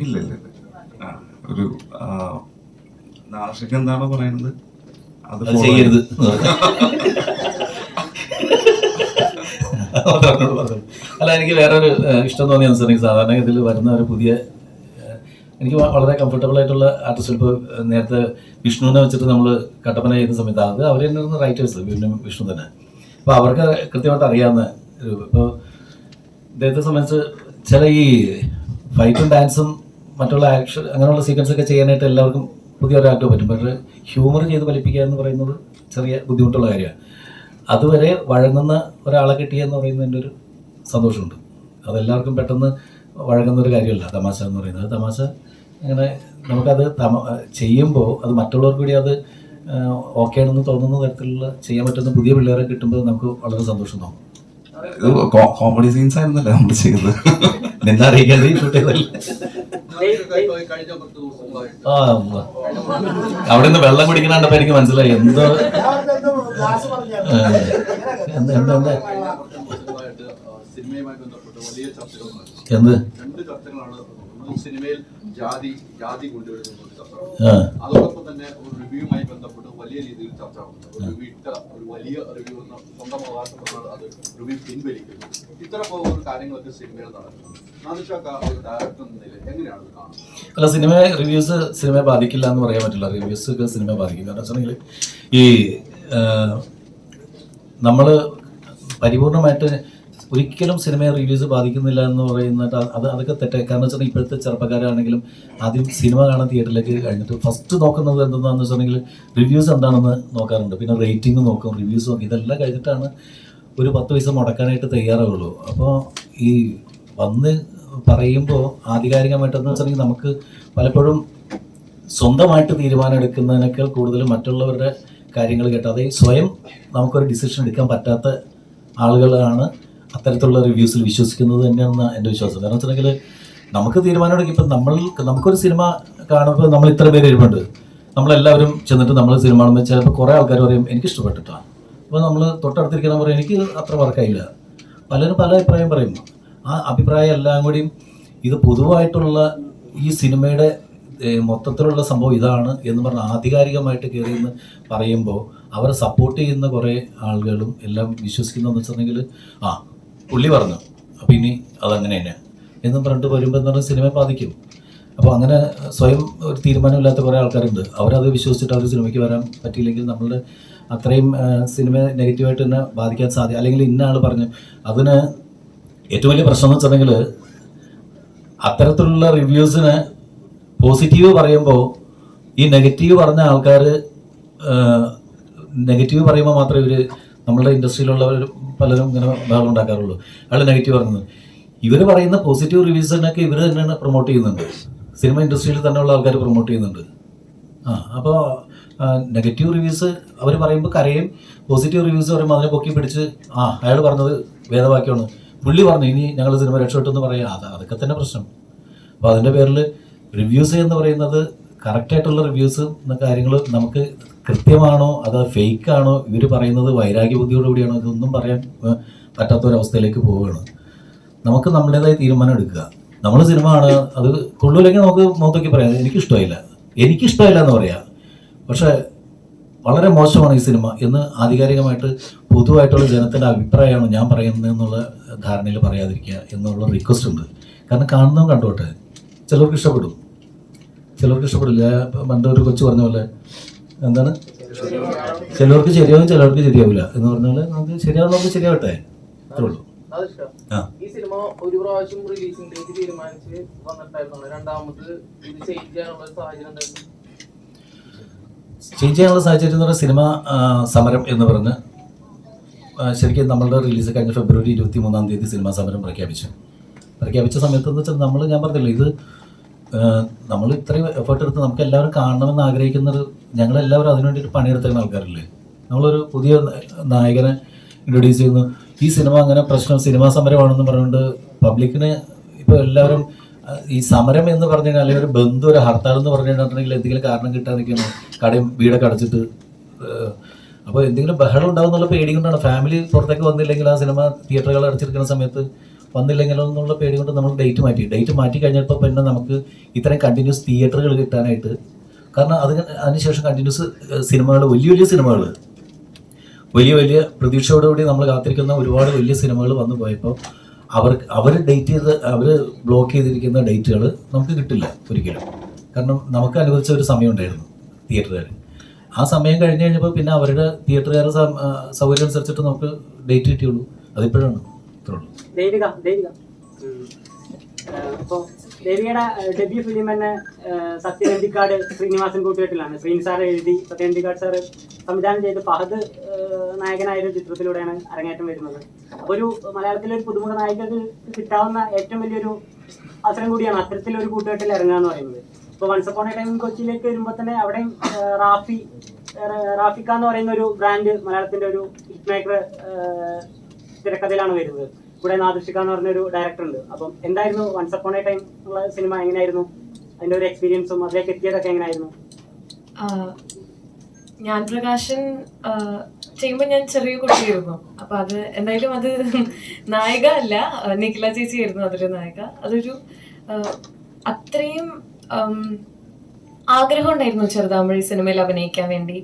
ഇല്ല ഇല്ല ഇല്ല. ആ, ഒരു ആ, എന്താണോ പറയുന്നത്? അത് ചെയ്യരുത്. അല്ല എനിക്ക് വേറെ ഒരു ഇഷ്ടം തോന്നിയ അനുസരിച്ച് സാധാരണ ഇതിൽ വരുന്ന ഒരു പുതിയ എനിക്ക് വളരെ കംഫർട്ടബിൾ ആയിട്ടുള്ള ആർട്ടിസ്റ്റ് ഇപ്പോൾ നേരത്തെ വിഷ്ണുവിനെ വെച്ചിട്ട് നമ്മൾ കട്ടപ്പന ചെയ്യുന്ന സമയത്ത് അത് അവർ തന്നെ റൈറ്റേഴ്സ് വിഷ്ണു വിഷ്ണു തന്നെ. അപ്പോൾ അവർക്ക് കൃത്യമായിട്ട് അറിയാവുന്ന ഒരു ഇപ്പോൾ ഇദ്ദേഹത്തെ സംബന്ധിച്ച് ചില ഈ ഫൈറ്റും ഡാൻസും മറ്റുള്ള ആക്ഷൻ അങ്ങനെയുള്ള സീക്വൻസ് ഒക്കെ ചെയ്യാനായിട്ട് എല്ലാവർക്കും പുതിയ ഒരാൾക്ക് പറ്റും. പക്ഷേ ഹ്യൂമർ ചെയ്ത് ഫലിപ്പിക്കുക എന്ന് പറയുന്നത് ചെറിയ ബുദ്ധിമുട്ടുള്ള കാര്യമാണ്. അതുവരെ വഴങ്ങുന്ന ഒരാളെ കിട്ടിയെന്ന് പറയുന്നതിന്റെ ഒരു സന്തോഷമുണ്ട്. അതെല്ലാവർക്കും പെട്ടെന്ന് വഴങ്ങുന്ന ഒരു കാര്യമല്ല തമാശ എന്ന് പറയുന്നത്. തമാശ അങ്ങനെ നമുക്കത് തമ ചെയ്യുമ്പോൾ അത് മറ്റുള്ളവർക്ക് കൂടി അത് ഓക്കെ ആണെന്ന് തോന്നുന്ന തരത്തിലുള്ള ചെയ്യാൻ പറ്റുന്ന പുതിയ പിള്ളേരെ കിട്ടുമ്പോൾ നമുക്ക് വളരെ സന്തോഷം തോന്നും. ഇത് കോമഡി സീൻസ് ആയിരുന്നല്ലേ നമ്മൾ ചെയ്തത്? നിന്നെ അറിയിക്കാതെ. അവിടെ നിന്ന് വെള്ളം കുടിക്കണണ്ടപ്പോ എനിക്ക് മനസ്സിലായി. എന്തോ? എന്താ സിനിമയിൽ ജാതി ജാതി കൊണ്ടുവരുന്ന ഒരു ചർച്ച ആ. അതോടൊപ്പം തന്നെ ഒരു റിവ്യൂവുമായി ബന്ധപ്പെട്ട് വലിയ രീതിയിൽ ചർച്ച ഒരു റിവ്യൂ ഇട്ട ഒരു വലിയ റിവ്യൂ എന്ന് സ്വന്തം അവകാശപ്പെടുന്നത് അത് റിവ്യൂ പിൻവലിക്കുന്നു. ഇത്തരം ഒരു കാര്യങ്ങളൊക്കെ സിനിമയിൽ നടക്കുന്നു നാദിഷാക്ക ഒരു ഡയറക്ടർ എന്ന നിലയിൽ എങ്ങനെയാണ് കാണുന്നത്? അല്ല സിനിമ റിവ്യൂസ് സിനിമയെ ബാധിക്കില്ല എന്ന് പറയാൻ പറ്റില്ല. റിവ്യൂസ് ഒക്കെ സിനിമയെ ബാധിക്കും കാരണം വെച്ചിട്ടുണ്ടെങ്കിൽ ഈ നമ്മൾ പരിപൂർണമായിട്ട് ഒരിക്കലും സിനിമയെ റിലീസ് ബാധിക്കുന്നില്ല എന്ന് പറയുന്നത് അത് അതൊക്കെ തെറ്റായി കാരണം വെച്ചാൽ ഇപ്പോഴത്തെ ചെറുപ്പക്കാരാണെങ്കിലും ആദ്യം സിനിമ കാണാൻ തിയേറ്ററിലേക്ക് കഴിഞ്ഞിട്ട് ഫസ്റ്റ് നോക്കുന്നത് എന്തെന്നാന്ന് വെച്ചിട്ടുണ്ടെങ്കിൽ റിവ്യൂസ് എന്താണെന്ന് നോക്കാറുണ്ട്. പിന്നെ റേറ്റിംഗ് നോക്കും റിവ്യൂസ് നോക്കും. ഇതെല്ലാം കഴിഞ്ഞിട്ടാണ് ഒരു പത്ത് പൈസ മുടക്കാനായിട്ട് തയ്യാറാവുള്ളൂ. അപ്പോൾ ഈ വന്ന് പറയുമ്പോൾ ആധികാരികമായിട്ടെന്ന് വെച്ചിട്ടുണ്ടെങ്കിൽ നമുക്ക് പലപ്പോഴും സ്വന്തമായിട്ട് തീരുമാനം എടുക്കുന്നതിനേക്കാൾ കൂടുതൽ മറ്റുള്ളവരുടെ കാര്യങ്ങൾ കേട്ടാതെ സ്വയം നമുക്കൊരു ഡിസിഷൻ എടുക്കാൻ പറ്റാത്ത ആളുകളാണ് അത്തരത്തിലുള്ള റിവ്യൂസിൽ വിശ്വസിക്കുന്നത് തന്നെയാണ് എന്റെ വിശ്വാസം. കാരണം വെച്ചിട്ടുണ്ടെങ്കിൽ നമുക്ക് തീരുമാനമെടുക്കും ഇപ്പം നമ്മൾ നമുക്കൊരു സിനിമ കാണുമ്പോൾ നമ്മൾ ഇത്ര പേര് ഇരിപ്പുണ്ട് നമ്മളെല്ലാവരും ചെന്നിട്ട് നമ്മൾ സിനിമ കാണുമ്പോൾ ചിലപ്പോൾ കുറേ ആൾക്കാർ പറയും എനിക്ക് ഇഷ്ടപ്പെട്ടിട്ടാണ് അപ്പോൾ നമ്മൾ തൊട്ടടുത്തിരിക്കുന്ന പറയും എനിക്ക് അത്ര വർക്കായില്ല. പലരും പല അഭിപ്രായം പറയും. ആ അഭിപ്രായം എല്ലാം കൂടിയും ഇത് പൊതുവായിട്ടുള്ള ഈ സിനിമയുടെ മൊത്തത്തിലുള്ള സംഭവം ഇതാണ് എന്ന് പറഞ്ഞ് ആധികാരികമായിട്ട് കയറി എന്ന് പറയുമ്പോൾ അവരെ സപ്പോർട്ട് ചെയ്യുന്ന കുറേ ആളുകളും എല്ലാം വിശ്വസിക്കുന്നതെന്ന് വെച്ചിട്ടുണ്ടെങ്കിൽ ആ പുള്ളി പറഞ്ഞു അപ്പം ഇനി അതങ്ങനെ തന്നെ എന്ന് പറഞ്ഞിട്ട് വരുമ്പോൾ എന്ന് പറഞ്ഞാൽ സിനിമയെ ബാധിക്കും. അപ്പോൾ അങ്ങനെ സ്വയം ഒരു തീരുമാനമില്ലാത്ത കുറേ ആൾക്കാരുണ്ട്. അവരത് വിശ്വസിച്ചിട്ട് അവർ സിനിമയ്ക്ക് വരാൻ പറ്റിയില്ലെങ്കിൽ നമ്മളുടെ അത്രയും സിനിമ നെഗറ്റീവായിട്ട് തന്നെ ബാധിക്കാൻ സാധ്യത അല്ലെങ്കിൽ ഇന്ന ആൾ പറഞ്ഞു അതിന് ഏറ്റവും വലിയ പ്രശ്നം എന്ന് വെച്ചിട്ടുണ്ടെങ്കിൽ അത്തരത്തിലുള്ള റിവ്യൂസിന് പോസിറ്റീവ് പറയുമ്പോൾ ഈ നെഗറ്റീവ് പറഞ്ഞ ആൾക്കാർ നെഗറ്റീവ് പറയുമ്പോൾ മാത്രമേ ഇവർ നമ്മളുടെ ഇൻഡസ്ട്രിയിലുള്ളവർ പലരും ഇങ്ങനെ ബഹളം ഉണ്ടാക്കാറുള്ളൂ. അയാൾ നെഗറ്റീവ് പറയുന്നത് ഇവർ പറയുന്ന പോസിറ്റീവ് റിവ്യൂസിനൊക്കെ ഇവർ തന്നെയാണ് പ്രൊമോട്ട് ചെയ്യുന്നുണ്ട്. സിനിമ ഇൻഡസ്ട്രിയിൽ തന്നെയുള്ള ആൾക്കാർ പ്രൊമോട്ട് ചെയ്യുന്നുണ്ട്. ആ അപ്പോൾ നെഗറ്റീവ് റിവ്യൂസ് അവർ പറയുമ്പോൾ കരയും. പോസിറ്റീവ് റിവ്യൂസ് പറയുമ്പോൾ അതിനെ പൊക്കി പിടിച്ച് ആ അയാൾ പറഞ്ഞത് വേദവാക്യമാണ്. പുള്ളി പറഞ്ഞു ഇനി ഞങ്ങൾ സിനിമ രക്ഷപ്പെട്ടു എന്ന് പറയാം. അത് അതൊക്കെ തന്നെ പ്രശ്നം. അപ്പോൾ അതിന്റെ പേരിൽ റിവ്യൂസ് എന്ന് പറയുന്നത് കറക്റ്റായിട്ടുള്ള റിവ്യൂസ് കാര്യങ്ങൾ നമുക്ക് കൃത്യമാണോ അത് ഫേക്ക് ആണോ ഇവർ പറയുന്നത് വൈരാഗ്യ ബുദ്ധിയോടുകൂടിയാണോ ഇതൊന്നും പറയാൻ പറ്റാത്തൊരവസ്ഥയിലേക്ക് പോവുകയാണ്. നമുക്ക് നമ്മുടേതായ തീരുമാനം എടുക്കുക. നമ്മൾ സിനിമ ആണ് അത് കൊള്ളൂലെങ്കിൽ നമുക്ക് മുഖത്തൊക്കെ പറയാം എനിക്കിഷ്ടമായില്ല എനിക്കിഷ്ടമായില്ല. എന്ന് പറയാം. പക്ഷേ വളരെ മോശമാണ് ഈ സിനിമ എന്ന് ആധികാരികമായിട്ട് പൊതുവായിട്ടുള്ള ജനത്തിന്റെ അഭിപ്രായമാണ് ഞാൻ പറയുന്നത് എന്നുള്ള ധാരണയിൽ പറയാതിരിക്കുക എന്നുള്ള റിക്വസ്റ്റ് ഉണ്ട്. കാരണം കാണുന്നവൻ കണ്ടോട്ടെ. ചിലർക്ക് ഇഷ്ടപ്പെടും. ചിലർക്ക് ഇഷ്ടപ്പെടില്ല. പണ്ട് ഒരു കൊച്ചു പറഞ്ഞ പോലെ എന്താണ്? ചിലർക്ക് ശരിയാവും ചിലർക്ക് ശരിയാവില്ല. എന്ന് പറഞ്ഞാൽ നമുക്ക് ശരിയാവുന്നവർക്ക് ശരിയാവട്ടെ. അത്രേ ഉള്ളൂ. ഈ സിനിമ ഒരു പ്രാവശ്യം റിലീസിംഗ് ഡേറ്റ് തീരുമാനിച്ച് വന്നിട്ടായിരുന്നു രണ്ടാമത് ഇത് ചേഞ്ച് ചെയ്യാനുള്ള സാഹചര്യം എന്തായിരുന്നു ചേഞ്ച് ചെയ്യാനുള്ള സാഹചര്യം എന്ന് പറഞ്ഞാൽ സിനിമ സമരം എന്ന് പറഞ്ഞ് ശരിക്കും നമ്മളുടെ റിലീസ് കഴിഞ്ഞ ഫെബ്രുവരി ഇരുപത്തി മൂന്നാം തീയതി സിനിമാ സമരം പ്രഖ്യാപിച്ചു. പ്രഖ്യാപിച്ച സമയത്ത് എന്ന് വെച്ചാൽ നമ്മൾ ഞാൻ പറഞ്ഞില്ല ഇത് നമ്മൾ ഇത്രയും എഫേർട്ട് എടുത്ത് നമുക്ക് എല്ലാവരും കാണണമെന്ന് ആഗ്രഹിക്കുന്നത് ഞങ്ങളെല്ലാവരും അതിനു വേണ്ടിയിട്ട് പണിയെടുത്തിരുന്ന ആൾക്കാരല്ലേ? നമ്മളൊരു പുതിയ നായകനെ ഇൻട്രൊഡ്യൂസ് ചെയ്യുന്നു. ഈ സിനിമ അങ്ങനെ പ്രശ്നം സിനിമാ സമരമാണെന്ന് പറഞ്ഞുകൊണ്ട് പബ്ലിക്കിന് ഇപ്പോൾ എല്ലാവരും ഈ സമരം എന്ന് പറഞ്ഞു കഴിഞ്ഞാൽ ഒരു ബന്ധു ഒരു ഹർത്താൽ എന്ന് പറഞ്ഞു കഴിഞ്ഞിട്ടുണ്ടെങ്കിൽ എന്തെങ്കിലും കാരണം കിട്ടാൻ നിൽക്കുന്നു. കടയും വീടൊക്കെ അടച്ചിട്ട് അപ്പോൾ എന്തെങ്കിലും ബഹളം ഉണ്ടാവും എന്നുള്ള പേടി കൊണ്ടാണ് ഫാമിലി പുറത്തേക്ക് വന്നില്ലെങ്കിൽ ആ സിനിമ തിയേറ്ററുകൾ അടച്ചിരിക്കുന്ന സമയത്ത് വന്നില്ലെങ്കിലോ എന്നുള്ള പേടി കൊണ്ട് നമ്മൾ ഡേറ്റ് മാറ്റി. ഡേറ്റ് മാറ്റി കഴിഞ്ഞപ്പോൾ പിന്നെ നമുക്ക് ഇത്രയും കണ്ടിന്യൂസ് തിയേറ്ററുകൾ കിട്ടാനായിട്ട് കാരണം അത് അതിനുശേഷം കണ്ടിന്യൂസ് സിനിമകൾ വലിയ വലിയ സിനിമകൾ വലിയ വലിയ പ്രതീക്ഷയോടുകൂടി നമ്മൾ കാത്തിരിക്കുന്ന ഒരുപാട് വലിയ സിനിമകൾ വന്നു പോയപ്പോൾ അവർക്ക് അവർ ഡേറ്റ് ചെയ്ത് അവർ ബ്ലോക്ക് ചെയ്തിരിക്കുന്ന ഡേറ്റുകൾ നമുക്ക് കിട്ടില്ല ഒരിക്കലും. കാരണം നമുക്ക് അനുവദിച്ച ഒരു സമയം ഉണ്ടായിരുന്നു തിയേറ്ററുകാർ ആ സമയം കഴിഞ്ഞ് കഴിഞ്ഞപ്പോൾ പിന്നെ അവരുടെ തിയേറ്ററുകാരുടെ സൗകര്യം അനുസരിച്ചിട്ട് നമുക്ക് ഡേറ്റ് കിട്ടിയുള്ളൂ. അതിപ്പോഴാണ്. ദേവിക ദേവിക. അപ്പോൾ ദേവികയുടെ ഡെബ്യൂ ഫിലിം തന്നെ സത്യനന്ദിക്കാട് ശ്രീനിവാസൻ കൂട്ടുകെട്ടിലാണ്. ശ്രീൻ സാർ എഴുതി സത്യനന്ദിക്കാട് സാർ സംവിധാനം ചെയ്ത് ഫഹദ് ഏഹ്, നായകനായ ഒരു ചിത്രത്തിലൂടെയാണ് അരങ്ങേറ്റം വരുന്നത്. അപ്പോൾ ഒരു മലയാളത്തിലെ ഒരു പുതുമുഖ നായികക്ക് കിട്ടാവുന്ന ഏറ്റവും വലിയൊരു അവസരം കൂടിയാണ് അത്തരത്തിലൊരു കൂട്ടുകെട്ടിൽ ഇറങ്ങുക എന്ന് പറയുന്നത്. ഇപ്പോൾ വൺസ് അപ്പോൺ എ ടൈം കൊച്ചിയിലേക്ക് വരുമ്പോൾ തന്നെ അവിടെയും റാഫി റാഫിക്ക എന്ന് പറയുന്ന ഒരു ബ്രാൻഡ് മലയാളത്തിന്റെ ഒരു ഹിറ്റ് മേക്കർ തിരക്കഥയിലാണ് വരുന്നത്. ഇവിടെ നാദൃഷിക എന്ന് പറഞ്ഞൊരു ഡയറക്ടർ ഉണ്ട് അപ്പം എന്തായിരുന്നു വൺസ് അപ്പോൺ എ ടൈം ഉള്ള സിനിമ എങ്ങനെയായിരുന്നു? അതിന്റെ ഒരു എക്സ്പീരിയൻസും അതിലേക്ക് എത്തിയതൊക്കെ എങ്ങനെയായിരുന്നു? ഞാൻ പ്രകാശൻ ചെയ്യുമ്പോൾ ഞാൻ ചെറിയ കുട്ടിയായിരുന്നു. അപ്പൊ അത് എന്തായാലും അത് നായിക അല്ല നിഖില ചേച്ചി ആയിരുന്നു അതൊരു നായിക. അതൊരു അത്രയും ആഗ്രഹം ഉണ്ടായിരുന്നു ചെറുതാമ്പഴി സിനിമയിൽ അഭിനയിക്കാൻ വേണ്ടി.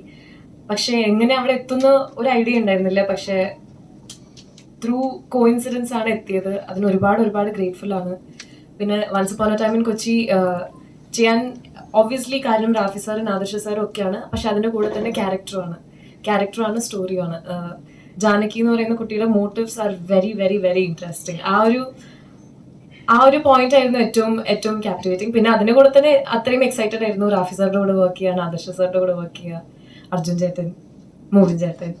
പക്ഷെ എങ്ങനെ അവിടെ എത്തുന്ന ഒരു ഐഡിയ ഉണ്ടായിരുന്നില്ല. പക്ഷെ ത്രൂ കോയിൻസിഡൻസ് ആണ് എത്തിയത്. അതിന് ഒരുപാട് ഒരുപാട് ഗ്രേറ്റ്ഫുൾ ആണ്. പിന്നെ once time in time in Kochi ചെയ്യാൻ ഒബ്വിയസ്ലി കാര്യം റാഫി സാറും നാദർഷ സാറും ഒക്കെയാണ്. പക്ഷെ അതിന്റെ കൂടെ തന്നെ ക്യാരക്ടറുമാണ് ക്യാരക്ടറാണ് സ്റ്റോറിയാണ് ജാനകി എന്ന് പറയുന്ന കുട്ടിയുടെ motives are very very very interesting ആ ഒരു ആ ഒരു പോയിന്റ് ആയിരുന്നു ഏറ്റവും ഏറ്റവും ക്യാപ്റ്റിവേറ്റിംഗ് പിന്നെ അതിന്റെ കൂടെ തന്നെ അത്രയും എക്സൈറ്റഡ് ആയിരുന്നു റാഫി സാറിന്റെ കൂടെ വർക്ക് ചെയ്യാൻ ആദർശ സാറിന്റെ കൂടെ വർക്ക് ചെയ്യുക അർജുൻ ചേട്ടൻ മോഹൻ ചേട്ടൻ.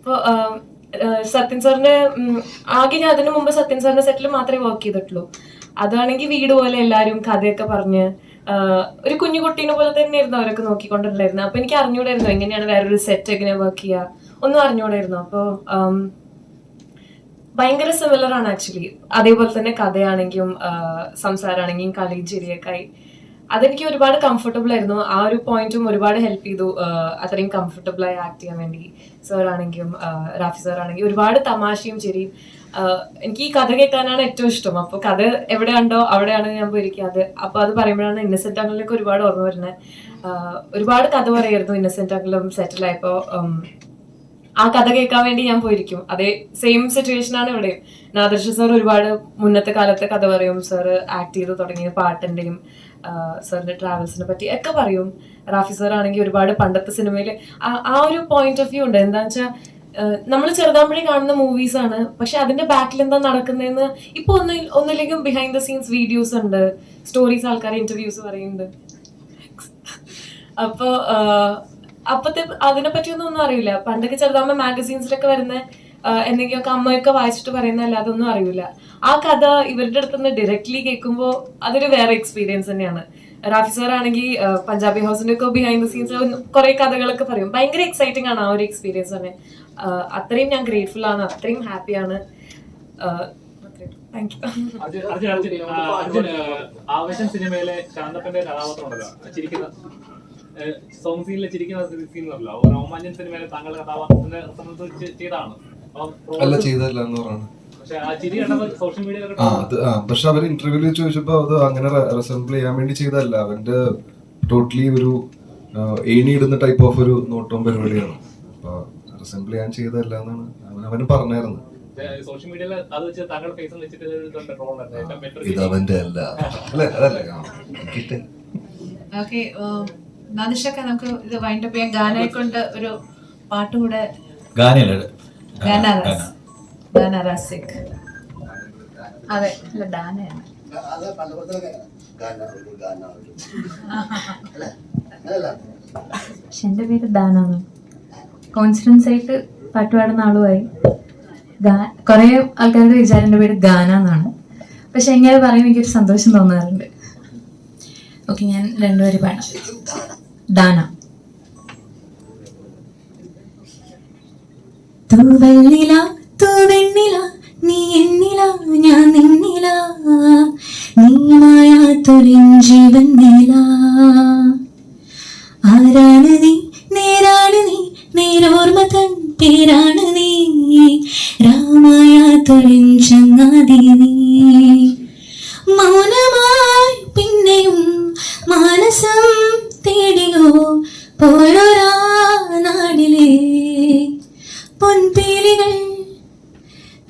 അപ്പോൾ സത്യൻ സാറിന്റെ ആകെ ഞാൻ അതിനു മുമ്പ് സത്യൻ സാറിന്റെ സെറ്റിൽ മാത്രമേ വർക്ക് ചെയ്തിട്ടുള്ളൂ. അതാണെങ്കിൽ വീട് പോലെ എല്ലാരും കഥയൊക്കെ പറഞ്ഞ് ഒരു കുഞ്ഞു കുട്ടീനെ പോലെ തന്നെയായിരുന്നു അവരൊക്കെ നോക്കിക്കൊണ്ടിട്ടുണ്ടായിരുന്നത്. അപ്പൊ എനിക്ക് അറിഞ്ഞൂടായിരുന്നു എങ്ങനെയാണ് വേറൊരു സെറ്റ് എങ്ങനെ വർക്ക് ചെയ്യുക ഒന്നും അറിഞ്ഞൂടായിരുന്നു. അപ്പോൾ ഭയങ്കര സിമിലർ ആണ് ആക്ച്വലി അതേപോലെ തന്നെ കഥയാണെങ്കിലും സംസാരമാണെങ്കിലും കളി ചിരിയൊക്കെ ആയി. അതെനിക്ക് ഒരുപാട് കംഫർട്ടബിൾ ആയിരുന്നു. ആ ഒരു പോയിന്റും ഒരുപാട് ഹെൽപ്പ് ചെയ്തു അത്രയും കംഫർട്ടബിൾ ആയി ആക്ട് ചെയ്യാൻ വേണ്ടി. സാർ ആണെങ്കിലും റാഫി സാറാണെങ്കിലും ഒരുപാട് തമാശയും ചിരിയും. എനിക്ക് ഈ കഥ കേൾക്കാനാണ് ഏറ്റവും ഇഷ്ടം. അപ്പോൾ കഥ എവിടെ ഉണ്ടോ അവിടെയാണ് ഞാൻ പോയിരിക്കുക. അത് അപ്പോൾ അത് പറയുമ്പോഴാണ് ഇന്നസെന്റ് അങ്കിളിലേക്ക് ഒരുപാട് ഓർമ്മ വരുന്നത്. ഒരുപാട് കഥ പറയായിരുന്നു ഇന്നസെന്റ് അങ്കിളും ആയപ്പോ ആ കഥ കേൾക്കാൻ വേണ്ടി ഞാൻ പോയിരിക്കും. അതേ സെയിം സിറ്റുവേഷൻ ആണ് ഇവിടെ നാദർഷ സാർ ഒരുപാട് മുന്നത്തെ കാലത്തെ കഥ പറയും. സാർ ആക്ട് ചെയ്ത് തുടങ്ങിയ പാട്ടിന്റെയും സാറിന്റെ ട്രാവൽസിനെ പറ്റി ഒക്കെ പറയും. റാഫി സാർ ആണെങ്കിൽ ഒരുപാട് പണ്ടത്തെ സിനിമയിൽ ആ ഒരു പോയിന്റ് ഓഫ് വ്യൂ ഉണ്ട്. എന്താന്ന് വെച്ചാൽ നമ്മൾ ചെറുതാമ്പഴി കാണുന്ന മൂവീസ് ആണ്. പക്ഷെ അതിന്റെ ബാക്കിൽ എന്താ നടക്കുന്നതെന്ന് ഇപ്പൊ ഒന്നും ഒന്നില്ലെങ്കിലും ബിഹൈൻഡ് ദ സീൻസ് വീഡിയോസ് ഉണ്ട്. സ്റ്റോറീസ് ആൾക്കാരെ ഇന്റർവ്യൂസ് പറയുന്നുണ്ട്. അപ്പോ അപ്പത്തെ അതിനെ പറ്റിയൊന്നും ഒന്നും അറിയില്ല. പണ്ടൊക്കെ ചെറുതാമ്പ മാഗസീൻസിലൊക്കെ വരുന്ന എന്തെങ്കിലുമൊക്കെ അമ്മയൊക്കെ വായിച്ചിട്ട് പറയുന്നതല്ല അതൊന്നും അറിയില്ല ആ കഥ ഇവരുടെ അടുത്ത് നിന്ന് ഡയറക്ട്ലി കേൾക്കുമ്പോൾ അതൊരു വേറെ എക്സ്പീരിയൻസ് തന്നെയാണ്. റാഫി സാർ ആണെങ്കിൽ പഞ്ചാബി ഹൗസിന്റെ ഒക്കെ ബിഹൈൻഡ് ദ സീൻസ് കുറെ കഥകളൊക്കെ പറയും. ഭയങ്കര എക്സൈറ്റിംഗ് ആണ് ആ ഒരു എക്സ്പീരിയൻസ് തന്നെ. അത്രയും ഞാൻ ഗ്രേറ്റ്ഫുൾ ആണ് അത്രയും ഹാപ്പിയാണ് താങ്ക് യു അർജുൻ അർജുൻ അർജുൻ ആ, അർജുൻ ആ, ആവേശം സിനിമയിലെ ഉണ്ടല്ലോ. ചിരിക്കുന്ന സോങ് സീനിലെ ചിരിക്കുന്ന സീൻ ഉണ്ടല്ലോ. റോമാഞ്ചൻ സിനിമയിലെ താങ്കളുടെ കഥാപാത്രത്തിന്റെ സംബന്ധിച്ച് ചെയ്താണ് അല്ല ചെയ്തല്ല എന്ന് പറയുന്നത് പക്ഷെ ആ ചിരി കണ്ടപ്പോൾ സോഷ്യൽ മീഡിയയിലൊക്കെ ആ അത് ആ പക്ഷെ അവർ ഇന്റർവ്യൂവിൽ ചോദിച്ചപ്പോ അത് അങ്ങനെ റെസംബിൾ ചെയ്യാൻ വേണ്ടി ചെയ്തതല്ല. അവന്റെ ടോട്ടലി ഒരു ഏണിയിടുന്ന ഇടുന്ന ടൈപ്പ് ഓഫ് ഒരു നോട്ടവും പരിപാടിയാണ്. അപ്പൊ റെസംബിൾ ചെയ്യാൻ ചെയ്തതല്ല എന്നാണ് അവൻ അവന് പറഞ്ഞായിരുന്നു. സോഷ്യൽ മീഡിയയിൽ അത് വെച്ച് ഫേസ് വെച്ചിട്ട് ഇത് അവന്റെ അല്ല. അല്ലെ അതല്ലേ ഓക്കെ നാദിഷൊക്കെ നമുക്ക് ഇത് വൈൻഡപ്പ് ചെയ്യാൻ ഗാനയെ കൊണ്ട് ഒരു പാട്ട് കൂടെ ഗാനയല്ലേ? ഗാന ഗാന റസ് ഗാന റസിക് അതെ പക്ഷെ എന്റെ പേര് ദാനാണ് കോൺഫിഡൻസ് ആയിട്ട് പാട്ട് പാടുന്ന ആളുമായി കുറേ ആൾക്കാരുടെ വിചാരം എന്റെ പേര് ഗാന എന്നാണ്. പക്ഷെ എങ്ങനെ പറയുമ്പോൾ എനിക്കൊരു സന്തോഷം തോന്നാറുണ്ട്. ഓക്കെ ഞാൻ രണ്ടുപേര് പാടാം. ദാന തൂവെണ്ണില തൂവെണ്ണില നീ എന്നില ഞാൻ നിന്നില നീമായ തൊരിഞ്ചീവൻ നില ആരാണ് നീ? നേരാണ് നീ. നേരോർമ്മ തൻ പേരാണ് നീ. രാമായ മായാത്തൊരഞ്ചങ്ങാതി നീ. മൗനമായി പിന്നെയും മാനസം തേടിയോ? പോയൊരാ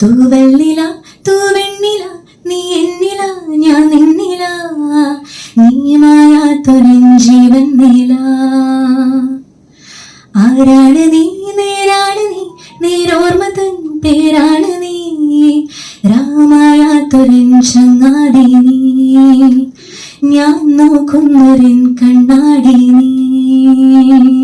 തൂവെള്ളില തൂവെണ്ണില നീ എന്നില ഞാൻ നിന്നില നീ മായാത്തൊരൻ ജീവൻ നില. ആരാണ് നീ? നേരാണ് നീ. നേരോർമ്മ തൻ പേരാണ് നീ. രാമായാത്തൊരൻ ചങ്ങാതി നീ. ഞാൻ നോക്കുന്നൊരൻ കണ്ണാടി നീ.